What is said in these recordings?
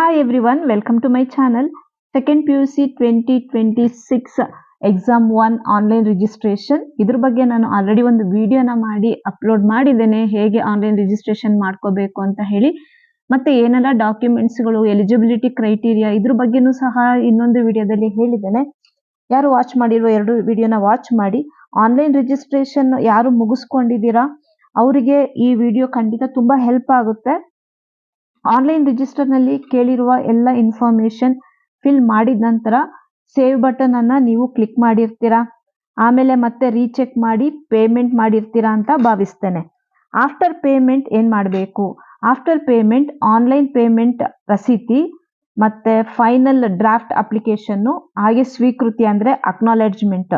Hi channel second P U C twenty twenty 2026 exam one online registration ಇದ್ರ ಬಗ್ಗೆ ನಾನು already ಒಂದು ವಿಡಿಯೋನ ಮಾಡಿ ಅಪ್ಲೋಡ್ ಮಾಡಿದ್ದೇನೆ. ಹೇಗೆ ಆನ್ಲೈನ್ ರಿಜಿಸ್ಟ್ರೇಷನ್ ಮಾಡ್ಕೋಬೇಕು ಅಂತ ಹೇಳಿ. ಮತ್ತೆ ಏನೆಲ್ಲ ಡಾಕ್ಯುಮೆಂಟ್ಸ್ಗಳು ಎಲಿಜಿಬಿಲಿಟಿ ಕ್ರೈಟೀರಿಯಾ ಇದ್ರ ಬಗ್ಗೆನೂ ಸಹ ಇನ್ನೊಂದು ವಿಡಿಯೋದಲ್ಲಿ ಹೇಳಿದ್ದೇನೆ. ಯಾರು ವಾಚ್ ಮಾಡಿರೋ ಎರಡು ವಿಡಿಯೋನ ವಾಚ್ ಮಾಡಿ. ಆನ್ಲೈನ್ ರಿಜಿಸ್ಟ್ರೇಷನ್ ಯಾರು ಮುಗಿಸ್ಕೊಂಡಿದ್ದೀರಾ, ಅವರಿಗೆ ಈ ವಿಡಿಯೋ ಖಂಡಿತ ತುಂಬಾ ಹೆಲ್ಪ್ ಆಗುತ್ತೆ. ಆನ್ಲೈನ್ ರಿಜಿಸ್ಟರ್ನಲ್ಲಿ ಕೇಳಿರುವ ಎಲ್ಲ ಇನ್ಫಾರ್ಮೇಷನ್ ಫಿಲ್ ಮಾಡಿದ ನಂತರ ಸೇವ್ ಬಟನ್ ಅನ್ನ ನೀವು ಕ್ಲಿಕ್ ಮಾಡಿರ್ತೀರಾ? ಆಮೇಲೆ ಮತ್ತೆ ರೀಚೆಕ್ ಮಾಡಿ ಪೇಮೆಂಟ್ ಮಾಡಿರ್ತೀರಾ ಅಂತ ಭಾವಿಸ್ತೇನೆ. ಆಫ್ಟರ್ ಪೇಮೆಂಟ್ ಏನು ಮಾಡಬೇಕು? ಆಫ್ಟರ್ ಪೇಮೆಂಟ್, ಆನ್ಲೈನ್ ಪೇಮೆಂಟ್ ರಸೀತಿ ಮತ್ತು ಫೈನಲ್ ಡ್ರಾಫ್ಟ್ ಅಪ್ಲಿಕೇಶನ್ನು ಹಾಗೆ ಸ್ವೀಕೃತಿ ಅಂದರೆ ಅಕ್ನಾಲೆಡ್ಜ್ಮೆಂಟ್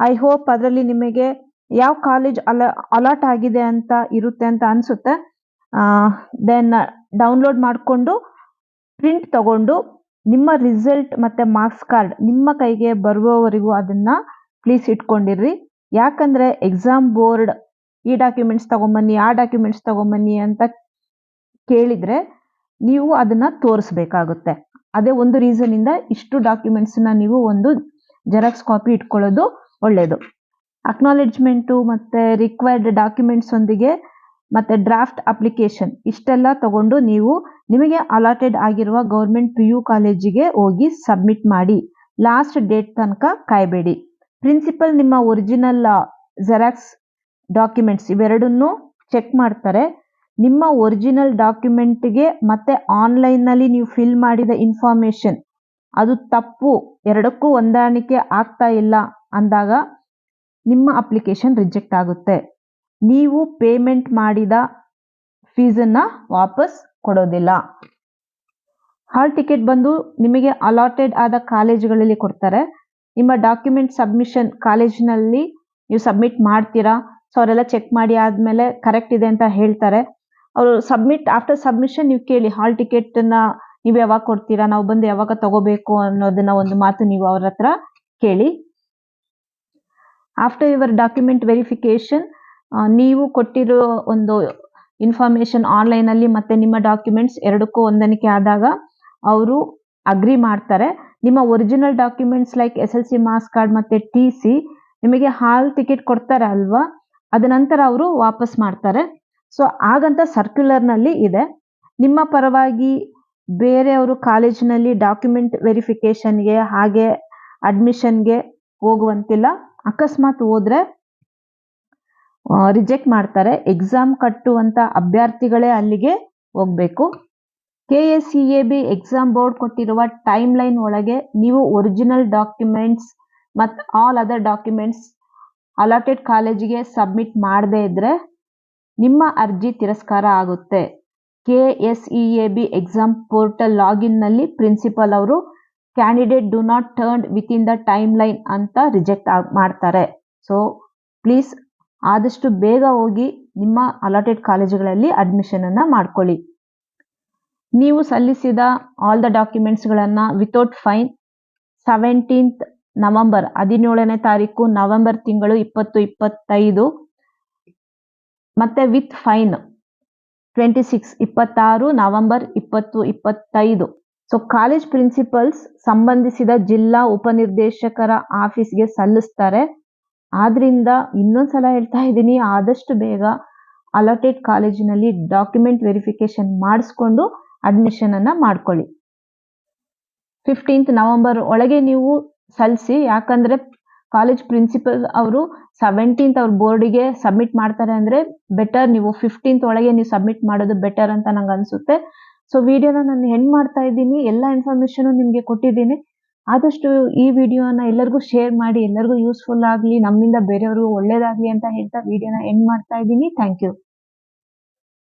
ಐ ಹೋಪ್ ಅದರಲ್ಲಿ ನಿಮಗೆ ಯಾವ ಕಾಲೇಜ್ ಅಲ ಅಲಾಟ್ ಆಗಿದೆ ಅಂತ ಇರುತ್ತೆ ಅಂತ ಅನ್ಸುತ್ತೆ. ದೆನ್ ಡೌನ್ಲೋಡ್ ಮಾಡಿಕೊಂಡು ಪ್ರಿಂಟ್ ತಗೊಂಡು ನಿಮ್ಮ ರಿಸಲ್ಟ್ ಮತ್ತು ಮಾರ್ಕ್ಸ್ ಕಾರ್ಡ್ ನಿಮ್ಮ ಕೈಗೆ ಬರುವವರೆಗೂ ಅದನ್ನು ಪ್ಲೀಸ್ ಇಟ್ಕೊಂಡಿರ್ರಿ. ಯಾಕಂದರೆ ಎಕ್ಸಾಮ್ ಬೋರ್ಡ್ ಈ ಡಾಕ್ಯುಮೆಂಟ್ಸ್ ತಗೊಂಬನ್ನಿ, ಆ ಡಾಕ್ಯುಮೆಂಟ್ಸ್ ತಗೊಂಬನ್ನಿ ಅಂತ ಕೇಳಿದರೆ ನೀವು ಅದನ್ನು ತೋರಿಸ್ಬೇಕಾಗುತ್ತೆ. ಅದೇ ಒಂದು ರೀಸನಿಂದ ಇಷ್ಟು ಡಾಕ್ಯುಮೆಂಟ್ಸನ್ನ ನೀವು ಒಂದು ಜೆರಾಕ್ಸ್ ಕಾಪಿ ಇಟ್ಕೊಳ್ಳೋದು ಒಳ್ಳೆಯದು ಅಕ್ನಾಲೆಜ್ಮೆಂಟು ಮತ್ತು ರಿಕ್ವೈರ್ಡ್ ಡಾಕ್ಯುಮೆಂಟ್ಸ್ ಒಂದಿಗೆ ಮತ್ತೆ ಡ್ರಾಫ್ಟ್ ಅಪ್ಲಿಕೇಶನ್ ಇಷ್ಟೆಲ್ಲ ತಗೊಂಡು ನೀವು ನಿಮಗೆ ಅಲಾಟೆಡ್ ಆಗಿರುವ ಗೌರ್ಮೆಂಟ್ ಪಿ ಯು ಕಾಲೇಜಿಗೆ ಹೋಗಿ ಸಬ್ಮಿಟ್ ಮಾಡಿ. ಲಾಸ್ಟ್ ಡೇಟ್ ತನಕ ಕಾಯಬೇಡಿ. ಪ್ರಿನ್ಸಿಪಲ್ ನಿಮ್ಮ ಒರಿಜಿನಲ್ ಜೆರಾಕ್ಸ್ ಡಾಕ್ಯುಮೆಂಟ್ಸ್ ಇವೆರಡನ್ನೂ ಚೆಕ್ ಮಾಡ್ತಾರೆ. ನಿಮ್ಮ ಒರಿಜಿನಲ್ ಡಾಕ್ಯುಮೆಂಟ್ಗೆ ಮತ್ತೆ ಆನ್ಲೈನ್ನಲ್ಲಿ ನೀವು ಫಿಲ್ ಮಾಡಿದ ಇನ್ಫಾರ್ಮೇಷನ್ ಅದು ತಪ್ಪು, ಎರಡಕ್ಕೂ ಹೊಂದಾಣಿಕೆ ಆಗ್ತಾ ಇಲ್ಲ ಅಂದಾಗ ನಿಮ್ಮ ಅಪ್ಲಿಕೇಶನ್ ರಿಜೆಕ್ಟ್ ಆಗುತ್ತೆ. ನೀವು ಪೇಮೆಂಟ್ ಮಾಡಿದ ಫೀಸನ್ನು ವಾಪಸ್ ಕೊಡೋದಿಲ್ಲ. ಹಾಲ್ ಟಿಕೆಟ್ ಬಂದು ನಿಮಗೆ ಅಲಾಟೆಡ್ ಆದ ಕಾಲೇಜುಗಳಲ್ಲಿ ಕೊಡ್ತಾರೆ. ನಿಮ್ಮ ಡಾಕ್ಯುಮೆಂಟ್ ಸಬ್ಮಿಷನ್ ಕಾಲೇಜಿನಲ್ಲಿ ನೀವು ಸಬ್ಮಿಟ್ ಮಾಡ್ತೀರಾ? ಸೊ ಅವರೆಲ್ಲ ಚೆಕ್ ಮಾಡಿ ಆದಮೇಲೆ ಕರೆಕ್ಟ್ ಇದೆ ಅಂತ ಹೇಳ್ತಾರೆ. ಅವರು ಸಬ್ಮಿಟ್ ಆಫ್ಟರ್ ಸಬ್ಮಿಷನ್ ನೀವು ಕೇಳಿ ಹಾಲ್ ಟಿಕೆಟ್ನ ನೀವು ಯಾವಾಗ ಕೊಡ್ತೀರಾ? ನಾವು ಬಂದು ಯಾವಾಗ ತಗೋಬೇಕು ಅನ್ನೋದನ್ನ ಒಂದು ಮಾತು ನೀವು ಅವ್ರ ಹತ್ರ ಕೇಳಿ. ಆಫ್ಟರ್ ಯುವರ್ ಡಾಕ್ಯುಮೆಂಟ್ ವೆರಿಫಿಕೇಶನ್ ನೀವು ಕೊಟ್ಟಿರೋ ಒಂದು ಇನ್ಫಾರ್ಮೇಶನ್ ಆನ್ಲೈನ್ ಅಲ್ಲಿ ಮತ್ತೆ ನಿಮ್ಮ ಡಾಕ್ಯುಮೆಂಟ್ಸ್ ಎರಡಕ್ಕೂ ಹೊಂದಾಣಿಕೆ ಆದಾಗ ಅವರು ಅಗ್ರಿ ಮಾಡ್ತಾರೆ. ನಿಮ್ಮ original documents like S L C marks card ಮತ್ತೆ ಟಿ ಸಿ ನಿಮಗೆ ಹಾಲ್ ಟಿಕೆಟ್ ಕೊಡ್ತಾರೆ ಅಲ್ವಾ? ಅದ ನಂತರ ಅವರು ವಾಪಸ್ ಮಾಡ್ತಾರೆ. ಸೊ ಹಾಗಂತ ಸರ್ಕ್ಯುಲರ್ನಲ್ಲಿ ಇದೆ. ನಿಮ್ಮ ಪರವಾಗಿ ಬೇರೆಯವರು ಕಾಲೇಜಿನಲ್ಲಿ ಡಾಕ್ಯುಮೆಂಟ್ ವೆರಿಫಿಕೇಷನ್ಗೆ ಹಾಗೆ ಅಡ್ಮಿಷನ್ಗೆ ಹೋಗುವಂತಿಲ್ಲ. ಅಕಸ್ಮಾತ್ ಹೋದ್ರೆ ರಿಜೆಕ್ಟ್ ಮಾಡ್ತಾರೆ. ಎಕ್ಸಾಮ್ ಕಟ್ಟುವಂತ ಅಭ್ಯರ್ಥಿಗಳೇ ಅಲ್ಲಿಗೆ ಹೋಗ್ಬೇಕು. K S C A B exam board ಕೊಟ್ಟಿರುವ ಟೈಮ್ ಲೈನ್ ಒಳಗೆ ನೀವು ಒರಿಜಿನಲ್ ಡಾಕ್ಯುಮೆಂಟ್ಸ್ ಮತ್ತು ಆಲ್ ಅದರ್ ಡಾಕ್ಯುಮೆಂಟ್ಸ್ ಅಲಾಟೆಡ್ ಕಾಲೇಜಿಗೆ ಸಬ್ಮಿಟ್ ಮಾಡದೇ ಇದ್ದರೆ ನಿಮ್ಮ ಅರ್ಜಿ ತಿರಸ್ಕಾರ ಆಗುತ್ತೆ. K S E A B exam portal ಲಾಗಿನ್ನಲ್ಲಿ principal ಅವರು candidate do not turn within the timeline ಅಂತ ರಿಜೆಕ್ಟ್ ಮಾಡ್ತಾರೆ. ಸೊ ಪ್ಲೀಸ್ ಆದಷ್ಟು ಬೇಗ ಹೋಗಿ ನಿಮ್ಮ ಅಲಾಟೆಡ್ ಕಾಲೇಜುಗಳಲ್ಲಿ ಅಡ್ಮಿಷನ್ ಅನ್ನ ಮಾಡ್ಕೊಳ್ಳಿ. ನೀವು ಸಲ್ಲಿಸಿದ ಆಲ್ ದ ಡಾಕ್ಯುಮೆಂಟ್ಸ್ಗಳನ್ನು ವಿತೌಟ್ ಫೈನ್ ಸೆವೆಂಟೀನ್ತ್ ನವೆಂಬರ್ ಹದಿನೇಳನೇ ತಾರೀಕು ನವೆಂಬರ್ ತಿಂಗಳು ಇಪ್ಪತ್ತು ಇಪ್ಪತ್ತೈದು ಮತ್ತೆ ವಿತ್ ಫೈನ್ ಟ್ವೆಂಟಿ ಸಿಕ್ಸ್ ಇಪ್ಪತ್ತಾರು ನವೆಂಬರ್ ಇಪ್ಪತ್ತು ಇಪ್ಪತ್ತೈದು. ಸೊ ಕಾಲೇಜ್ ಪ್ರಿನ್ಸಿಪಲ್ಸ್ ಸಂಬಂಧಿಸಿದ ಜಿಲ್ಲಾ ಉಪನಿರ್ದೇಶಕರ ಆಫೀಸ್ಗೆ ಸಲ್ಲಿಸ್ತಾರೆ. ಆದ್ರಿಂದ ಇನ್ನೊಂದ್ಸಲ ಹೇಳ್ತಾ ಇದ್ದೀನಿ, ಆದಷ್ಟು ಬೇಗ ಅಲಾಟೆಡ್ ಕಾಲೇಜಿನಲ್ಲಿ ಡಾಕ್ಯುಮೆಂಟ್ ವೆರಿಫಿಕೇಶನ್ ಮಾಡಿಸ್ಕೊಂಡು ಅಡ್ಮಿಷನ್ ಅನ್ನ ಮಾಡ್ಕೊಳ್ಳಿ. ಫಿಫ್ಟೀನ್ತ್ ನವೆಂಬರ್ ಒಳಗೆ ನೀವು ಸಲ್ಲಿಸಿ, ಯಾಕಂದ್ರೆ ಕಾಲೇಜ್ ಪ್ರಿನ್ಸಿಪಲ್ ಅವರು ಸೆವೆಂಟೀನ್ತ್ ಅವ್ರ ಬೋರ್ಡಿಗೆ ಸಬ್ಮಿಟ್ ಮಾಡ್ತಾರೆ ಅಂದ್ರೆ ಬೆಟರ್ ನೀವು ಫಿಫ್ಟೀನ್ತ್ ಒಳಗೆ ನೀವು ಸಬ್ಮಿಟ್ ಮಾಡೋದು ಬೆಟರ್ ಅಂತ ನಂಗೆ ಅನ್ಸುತ್ತೆ. ಸೊ ವಿಡಿಯೋನ ನಾನು ಹೆಂಗ್ ಮಾಡ್ತಾ ಇದ್ದೀನಿ, ಎಲ್ಲ ಇನ್ಫಾರ್ಮೇಶನ್ ನಿಮ್ಗೆ ಕೊಟ್ಟಿದ್ದೀನಿ. ಆದಷ್ಟು ಈ ವಿಡಿಯೋನ ಎಲ್ಲರಿಗೂ ಶೇರ್ ಮಾಡಿ, ಎಲ್ಲರಿಗೂ ಯೂಸ್ಫುಲ್ ಆಗಲಿ, ನಮ್ಮಿಂದ ಬೇರೆಯವ್ರಿಗೂ ಒಳ್ಳೇದಾಗಲಿ ಅಂತ ಹೇಳ್ತಾ ವಿಡಿಯೋನ ಎಂಡ್ ಮಾಡ್ತಾ ಇದ್ದೀನಿ. Thank you